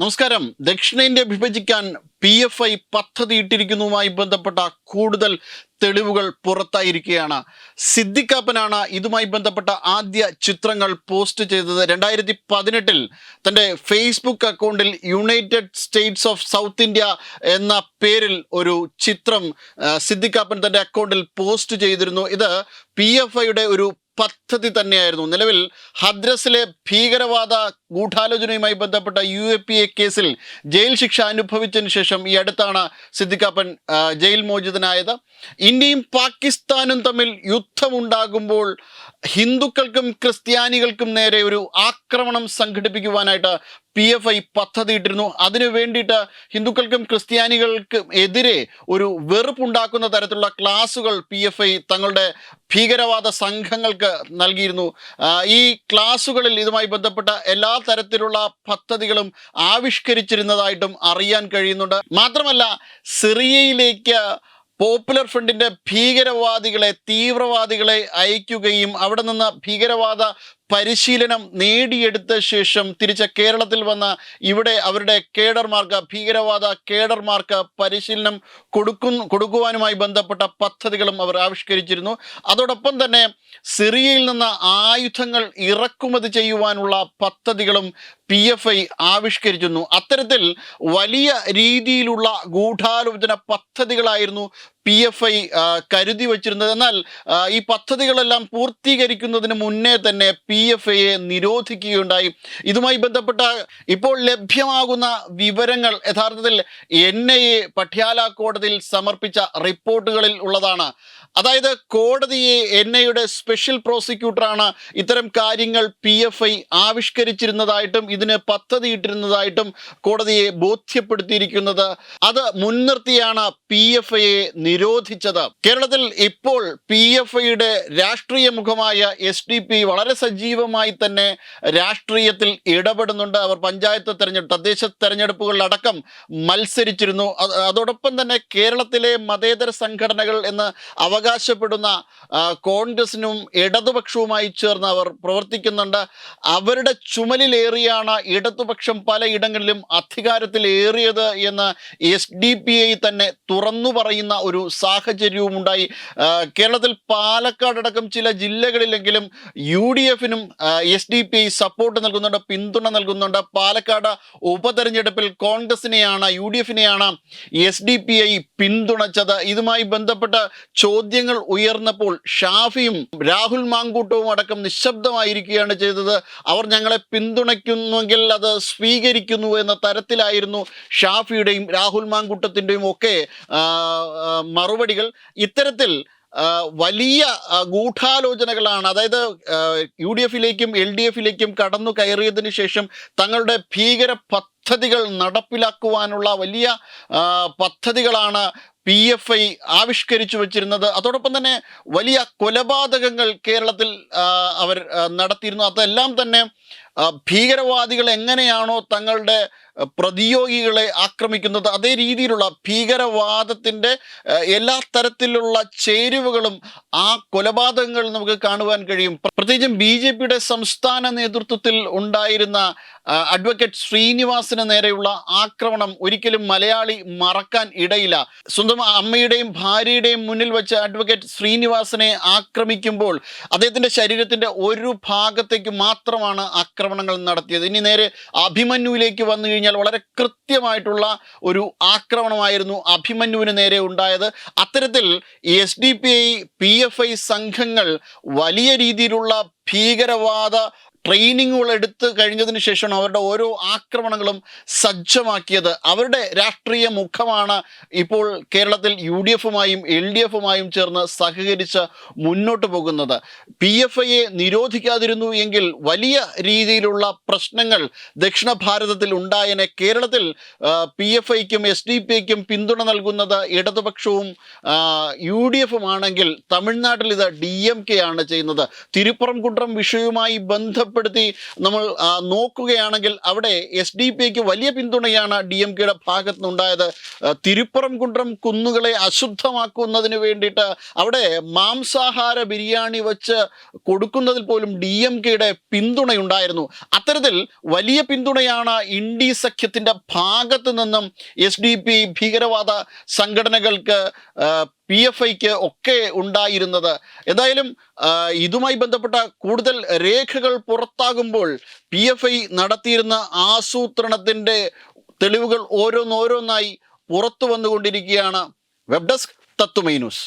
നമസ്കാരം. ദക്ഷിണേന്ത്യ വിഭജിക്കാൻ P F I പദ്ധതി ഇട്ടിരിക്കുന്നതുമായി ബന്ധപ്പെട്ട കൂടുതൽ തെളിവുകൾ പുറത്തായിരിക്കുകയാണ്. സിദ്ദിഖാപ്പനാണ് ഇതുമായി ബന്ധപ്പെട്ട ആദ്യ ചിത്രങ്ങൾ പോസ്റ്റ് ചെയ്തത്. രണ്ടായിരത്തി പതിനെട്ടിൽ തന്റെ ഫേസ്ബുക്ക് അക്കൗണ്ടിൽ United States of South India എന്ന പേരിൽ ഒരു ചിത്രം സിദ്ദിഖാപ്പൻ തന്റെ അക്കൗണ്ടിൽ പോസ്റ്റ് ചെയ്തിരുന്നു. ഇത് പി എഫ് ഐയുടെ ഒരു പദ്ധതി തന്നെയായിരുന്നു. നിലവിൽ ഹദ്രസിലെ ഭീകരവാദ ഗൂഢാലോചനയുമായി ബന്ധപ്പെട്ട യു എ പി എ കേസിൽ ജയിൽ ശിക്ഷ അനുഭവിച്ചതിന് ശേഷം ഈ അടുത്താണ് സിദ്ദിഖാപ്പൻ ജയിൽ മോചിതനായത്. ഇന്ത്യയും പാകിസ്ഥാനും തമ്മിൽ യുദ്ധമുണ്ടാകുമ്പോൾ ഹിന്ദുക്കൾക്കും ക്രിസ്ത്യാനികൾക്കും നേരെ ഒരു ആക്രമണം സംഘടിപ്പിക്കുവാനായിട്ട് പി എഫ് ഐ പദ്ധതി ഇട്ടിരുന്നു അതിനു വേണ്ടിയിട്ട് ഹിന്ദുക്കൾക്കും ക്രിസ്ത്യാനികൾക്കും എതിരെ ഒരു വെറുപ്പുണ്ടാക്കുന്ന തരത്തിലുള്ള ക്ലാസുകൾ പി എഫ് ഐ തങ്ങളുടെ ഭീകരവാദ സംഘങ്ങൾക്ക് നൽകിയിരുന്നു. ഈ ക്ലാസുകളിൽ ഇതുമായി ബന്ധപ്പെട്ട എല്ലാ തരത്തിലുള്ള പദ്ധതികളും ആവിഷ്കരിച്ചിരുന്നതായിട്ടും അറിയാൻ കഴിയുന്നുണ്ട്. മാത്രമല്ല സിറിയയിലേക്ക് പോപ്പുലർ ഫ്രണ്ടിന്റെ ഭീകരവാദികളെ തീവ്രവാദികളെ അയക്കുകയും അവിടെ നിന്ന് ഭീകരവാദ പരിശീലനം നേടിയെടുത്ത ശേഷം തിരിച്ച കേരളത്തിൽ വന്ന ഇവിടെ അവരുടെ കേഡർമാർക്ക് ഭീകരവാദ കേഡർമാർക്ക് പരിശീലനം കൊടുക്കും കൊടുക്കുവാനുമായി ബന്ധപ്പെട്ട പദ്ധതികളും അവർ ആവിഷ്കരിച്ചിരുന്നു. അതോടൊപ്പം തന്നെ സിറിയയിൽ നിന്ന് ആയുധങ്ങൾ ഇറക്കുമതി ചെയ്യുവാനുള്ള പദ്ധതികളും പി എഫ് ഐ ആവിഷ്കരിച്ചിരുന്നു. അത്തരത്തിൽ വലിയ രീതിയിലുള്ള ഗൂഢാലോചന പദ്ധതികളായിരുന്നു പി എഫ് ഐ കരുതി വച്ചിരുന്നത്. എന്നാൽ ഈ പദ്ധതികളെല്ലാം പൂർത്തീകരിക്കുന്നതിന് മുന്നേ തന്നെ പി എഫ് ഐയെ നിരോധിക്കുകയുണ്ടായി. ഇതുമായി ബന്ധപ്പെട്ട ഇപ്പോൾ ലഭ്യമാകുന്ന വിവരങ്ങൾ യഥാർത്ഥത്തിൽ എൻ ഐ എ പട്യാല കോടതിയിൽ സമർപ്പിച്ച റിപ്പോർട്ടുകളിൽ ഉള്ളതാണ്. അതായത് കോടതിയെ എൻ ഐയുടെ സ്പെഷ്യൽ പ്രോസിക്യൂട്ടറാണ് ഇത്തരം കാര്യങ്ങൾ പി എഫ് ഐ ആവിഷ്കരിച്ചിരുന്നതായിട്ടും ഇതിന് പദ്ധതിയിട്ടിരുന്നതായിട്ടും കോടതിയെ ബോധ്യപ്പെടുത്തിയിരിക്കുന്നത്. അത് മുൻനിർത്തിയാണ് പി എഫ് ഐയെ നിരോധിച്ചത്. കേരളത്തിൽ ഇപ്പോൾ പി എഫ് ഐയുടെ രാഷ്ട്രീയ മുഖമായ എസ് ഡി പി വളരെ സജീവമായി തന്നെ രാഷ്ട്രീയത്തിൽ ഇടപെടുന്നുണ്ട്. അവർ പഞ്ചായത്ത് തെരഞ്ഞെടുപ്പ് തദ്ദേശ തെരഞ്ഞെടുപ്പുകളിലടക്കം മത്സരിച്ചിരുന്നു. അതോടൊപ്പം തന്നെ കേരളത്തിലെ മതേതര സംഘടനകൾ എന്ന് അവകാശപ്പെടുന്ന കോൺഗ്രസിനും ഇടതുപക്ഷവുമായി ചേർന്ന് അവർ പ്രവർത്തിക്കുന്നുണ്ട്. അവരുടെ ചുമലിലേറിയാണ് ഇടതുപക്ഷം പലയിടങ്ങളിലും അധികാരത്തിലേറിയത് എന്ന് എസ് ഡി പി ഐ തന്നെ തുറന്നു പറയുന്ന ഒരു സാഹചര്യവും ഉണ്ടായി കേരളത്തിൽ പാലക്കാടടക്കം ചില ജില്ലകളിലെങ്കിലും യു ഡി എഫിനും S D P I support നൽകുന്നുണ്ട് പിന്തുണ നൽകുന്നുണ്ട്. പാലക്കാട് ഉപതെരഞ്ഞെടുപ്പിൽ കോൺഗ്രസിനെയാണ് യു ഡി എഫിനെയാണ് എസ് ഡി പി ഐ പിന്തുണച്ചത്. ഇതുമായി ബന്ധപ്പെട്ട ചോദ്യങ്ങൾ ഉയർന്നപ്പോൾ ഷാഫിയും രാഹുൽ മാങ്കൂട്ടവും അടക്കം നിശബ്ദമായിരിക്കുകയാണ് ചെയ്തത്. അവർ ഞങ്ങളെ പിന്തുണയ്ക്കുന്നുവെങ്കിൽ അത് സ്വീകരിക്കുന്നു എന്ന തരത്തിലായിരുന്നു ഷാഫിയുടെയും രാഹുൽ മാങ്കൂട്ടത്തിന്റെയും ഒക്കെ മറുപടികൾ. ഇത്തരത്തിൽ വലിയ ഗൂഢാലോചനകളാണ്. അതായത് യു ഡി എഫിലേക്കും എൽ ഡി എഫിലേക്കും കടന്നു കയറിയതിന് ശേഷം തങ്ങളുടെ ഭീകര പദ്ധതികൾ നടപ്പിലാക്കുവാനുള്ള വലിയ പദ്ധതികളാണ് പി എഫ് ഐ ആവിഷ്കരിച്ചു വച്ചിരുന്നത്. അതോടൊപ്പം തന്നെ വലിയ കൊലപാതകങ്ങൾ കേരളത്തിൽ അവർ നടത്തിയിരുന്നു. അതെല്ലാം തന്നെ ഭീകരവാദികൾ എങ്ങനെയാണോ തങ്ങളുടെ പ്രതിയോഗികളെ ആക്രമിക്കുന്നത് അതേ രീതിയിലുള്ള ഭീകരവാദത്തിന്റെ എല്ലാ തരത്തിലുള്ള ചേരുവകളും ആ കൊലപാതകങ്ങൾ നമുക്ക് കാണുവാൻ കഴിയും. പ്ര- പ്രത്യേകിച്ചും ബി ജെ പിയുടെ സംസ്ഥാന നേതൃത്വത്തിൽ ഉണ്ടായിരുന്ന അഡ്വക്കേറ്റ് ശ്രീനിവാസിന് നേരെയുള്ള ആക്രമണം ഒരിക്കലും മലയാളി മറക്കാൻ ഇടയില്ല. സ്വന്തം അമ്മയുടെയും ഭാര്യയുടെയും മുന്നിൽ വെച്ച് അഡ്വക്കേറ്റ് ശ്രീനിവാസനെ ആക്രമിക്കുമ്പോൾ അദ്ദേഹത്തിന്റെ ശരീരത്തിന്റെ ഒരു ഭാഗത്തേക്ക് മാത്രമാണ് ആക്രമണങ്ങൾ നടത്തിയത്. ഇനി നേരെ അഭിമന്യുവിലേക്ക് വന്നു കഴിഞ്ഞാൽ വളരെ കൃത്യമായിട്ടുള്ള ഒരു ആക്രമണമായിരുന്നു അഭിമന്യുവിന് നേരെ ഉണ്ടായത്. അത്തരത്തിൽ S D P I P F I സംഘങ്ങൾ വലിയ രീതിയിലുള്ള ഭീകരവാദ ട്രെയിനിങ്ങുകൾ എടുത്ത് കഴിഞ്ഞതിന് ശേഷമാണ് അവരുടെ ഓരോ ആക്രമണങ്ങളും സജ്ജമാക്കിയത്. അവരുടെ രാഷ്ട്രീയ മുഖമാണ് ഇപ്പോൾ കേരളത്തിൽ യു ഡി എഫുമായും എൽ ഡി എഫുമായും ചേർന്ന് സഹകരിച്ച് മുന്നോട്ട് പോകുന്നത്. പി എഫ് ഐയെ നിരോധിക്കാതിരുന്നു എങ്കിൽ വലിയ രീതിയിലുള്ള പ്രശ്നങ്ങൾ ദക്ഷിണ ഭാരതത്തിൽ ഉണ്ടായനെ. കേരളത്തിൽ പി എഫ് ഐക്കും എസ് ഡി പി ഐക്കും പിന്തുണ നൽകുന്നത് ഇടതുപക്ഷവും യു ഡി എഫുമാണെങ്കിൽ തമിഴ്നാട്ടിൽ ഇത് ഡി എം കെ ആണ് ചെയ്യുന്നത്. തിരുപ്പുറംകുണ്ട്രം വിഷയവുമായി ബന്ധപ്പെട്ട് രേഖപ്പെടുത്തി നമ്മൾ നോക്കുകയാണെങ്കിൽ അവിടെ എസ് ഡി പി ഐക്ക് വലിയ പിന്തുണയാണ് ഡി എം കെയുടെ ഭാഗത്ത് നിന്നുണ്ടായത് തിരുപ്പുറം കുണ്ട്രം കുന്നുകളെ അശുദ്ധമാക്കുന്നതിന് വേണ്ടിയിട്ട് അവിടെ മാംസാഹാര ബിരിയാണി വെച്ച് കൊടുക്കുന്നതിൽ പോലും ഡി എം കെയുടെ പിന്തുണയുണ്ടായിരുന്നു. അത്തരത്തിൽ വലിയ പിന്തുണയാണ് ഇൻഡി സഖ്യത്തിന്റെ ഭാഗത്തു നിന്നും എസ് ഡി പി ഭീകരവാദ സംഘടനകൾക്ക് പി എഫ് ഐക്ക് ഒക്കെ ഉണ്ടായിരുന്നത്. എന്തായാലും ഇതുമായി ബന്ധപ്പെട്ട കൂടുതൽ രേഖകൾ പുറത്താകുമ്പോൾ പി എഫ് ഐ നടത്തിയിരുന്ന ആസൂത്രണത്തിന്റെ തെളിവുകൾ ഓരോന്നോരോന്നായി പുറത്തു വന്നുകൊണ്ടിരിക്കുകയാണ്. വെബ് ഡെസ്ക് തത്തുമൈ ന്യൂസ്